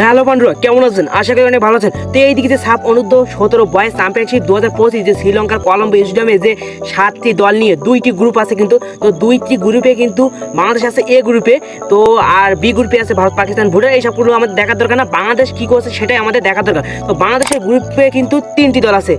Hello বন্ধুরা, কেমন আছেন? আশা করি অনেক ভালো আছেন। তো এই দিকে যে সাপ অনুদ্ধ সতেরো বয়স চ্যাম্পিয়নশিপ দু হাজার পঁচিশ যে শ্রীলঙ্কার কলম্বো স্টেডিয়ামে যে সাতটি দল নিয়ে দুইটি গ্রুপ আছে কিন্তু, তো দুইটি গ্রুপে কিন্তু বাংলাদেশ আছে এ গ্রুপে তো আর বি গ্রুপে আছে ভারত পাকিস্তান। ভুটান এই সবগুলো আমাদের দেখার দরকার না। বাংলাদেশ কী করছে সেটাই আমাদের দেখার দরকার। তো বাংলাদেশের গ্রুপে কিন্তু তিনটি দল আছে,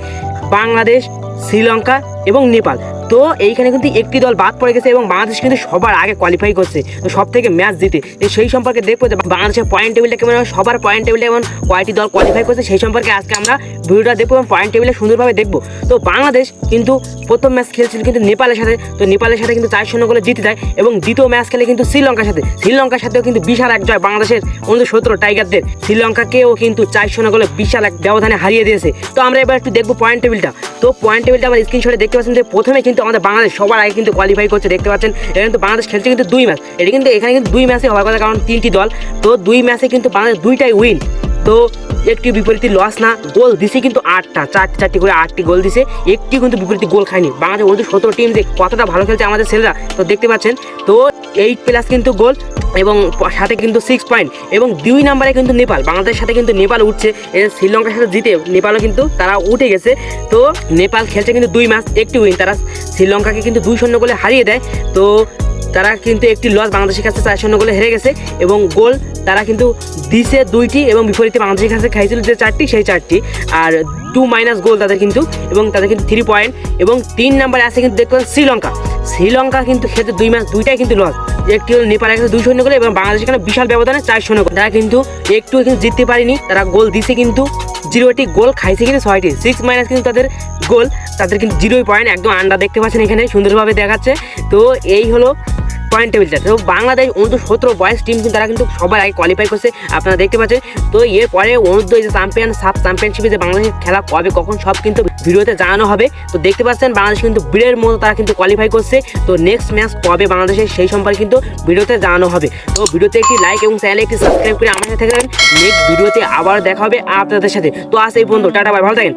বাংলাদেশ, শ্রীলঙ্কা এবং নেপাল। তো এইখানে কিন্তু একটি দল বাদ পড়ে গেছে এবং বাংলাদেশ কিন্তু সবার আগে কোয়ালিফাই করছে। তো সব থেকে ম্যাচ জিতে সেই সম্পর্কে দেখব যে বাংলাদেশের পয়েন্ট টেবিলটা কেমন সবার পয়েন্ট টেবিলটা এমন কয়টি দল কোয়ালিফাই করছে সেই সম্পর্কে আজকে আমরা ভিডিওটা দেখব এবং পয়েন্ট টেবিলে সুন্দরভাবে দেখব। তো বাংলাদেশ কিন্তু প্রথম ম্যাচ খেলছিল কিন্তু নেপালের সাথে। তো নেপালের সাথে কিন্তু চার শূন্য করে জিতে যায় এবং দ্বিতীয় ম্যাচ খেলে কিন্তু শ্রীলঙ্কার সাথে। শ্রীলঙ্কার সাথেও কিন্তু বিশাল এক জয় বাংলাদেশের অন্য সতেরো টাইগারদের। শ্রীলঙ্কাকেও কিন্তু চার শূন্য করে বিশাল এক ব্যবধানে হারিয়ে দিয়েছে। তো আমরা এবার একটু দেখব পয়েন্ট টেবিলটা তো পয়েন্ট টেবিলটা আমার স্ক্রিনশটে দেখতে পাচ্ছেন যে প্রথমে কিন্তু আমাদের বাংলাদেশ সবার আগে কিন্তু কোয়ালিফাই করছে, দেখতে পাচ্ছেন? এটা কিন্তু বাংলাদেশ খেলছে কিন্তু দুই ম্যাচ এটা কিন্তু এখানে কিন্তু দুই ম্যাচে হওয়ার কথা, কারণ তিনটি দল। তো দুই ম্যাচে কিন্তু বাংলাদেশ দুইটাই উইন তো একটি বিপরীত লস না, গোল দিছে কিন্তু আটটা, চারটি চারটি করে আটটি গোল দিছে। একটি কিন্তু বিপরীত গোল খায়নি। বাংলাদেশ বলতে সতেরো টিম যে কতটা ভালো খেলছে আমাদের ছেলেরা, তো দেখতে পাচ্ছেন। তো এইট প্লাস কিন্তু গোল। এবং সাথে কিন্তু সিক্স পয়েন্ট এবং দুই নম্বরে কিন্তু নেপাল, বাংলাদেশের সাথে কিন্তু নেপাল উঠছে। শ্রীলঙ্কার সাথে জিতে নেপালও কিন্তু তারা উঠে গেছে। তো নেপাল খেলছে কিন্তু দুই ম্যাচ একটি উইন তারা শ্রীলঙ্কাকে কিন্তু দুই শূন্য গোলে হারিয়ে দেয়। তো তারা কিন্তু একটি লস বাংলাদেশের কাছে চার শূন্য গোলে হেরে গেছে এবং গোল তারা কিন্তু দিছে দুইটি এবং বিপরীতে বাংলাদেশের কাছে খাইছিল যে চারটি, সেই চারটি। আর টু মাইনাস গোল তাদের কিন্তু এবং তাদের কিন্তু থ্রি পয়েন্ট এবং তিন নাম্বারে আছে কিন্তু দেখতে শ্রীলঙ্কা। শ্রীলঙ্কা কিন্তু খেলতে দুই ম্যাচ দুইটাই কিন্তু লস একটি হল নেপালের কাছে দুই শূন্য গোলে এবং বাংলাদেশ এখানে বিশাল ব্যবধানে চার শূন্য গোল। তারা কিন্তু একটু কিন্তু জিততে পারেনি, তারা গোল দিছে কিন্তু জিরোটি গোল, খাইছে কিন্তু ছয়টি সিক্স মাইনাস কিন্তু তাদের গোল, তাদের কিন্তু জিরোই পয়েন্ট একদম আন্ডা দেখতে পাচ্ছেন এখানে, সুন্দরভাবে দেখাচ্ছে। তো এই হলো পয়েন্ট টেবিলটা। তো বাংলাদেশ অনুদ্ধ সতেরো বয়স টিম কিন্তু তারা কিন্তু সবার আগে কোয়ালিফাই করছে। আপনারা দেখতে পাচ্ছেন, তো এরপরে অনুদ্ধ এই যে চ্যাম্পিয়ন সাব চ্যাম্পিয়নশিপে যে বাংলাদেশের খেলা কবে, কখন সব কিন্তু ভিডিওতে জানানো হবে। তো দেখতে পাচ্ছেন, বাংলাদেশ কিন্তু বীরের মতো তারা কিন্তু কোয়ালিফাই করছে। তো নেক্সট ম্যাচ কবে বাংলাদেশের, সেই সম্পর্কে কিন্তু ভিডিওতে জানানো হবে। তো ভিডিওতে একটি লাইক এবং চ্যানেলে একটি সাবস্ক্রাইব করে আমার সাথে থাকবেন। নেক্সট ভিডিওতে আবার দেখা হবে আপনাদের সাথে। তো আজ এই বন্ধু টাটা বাই ভালো থাকেন।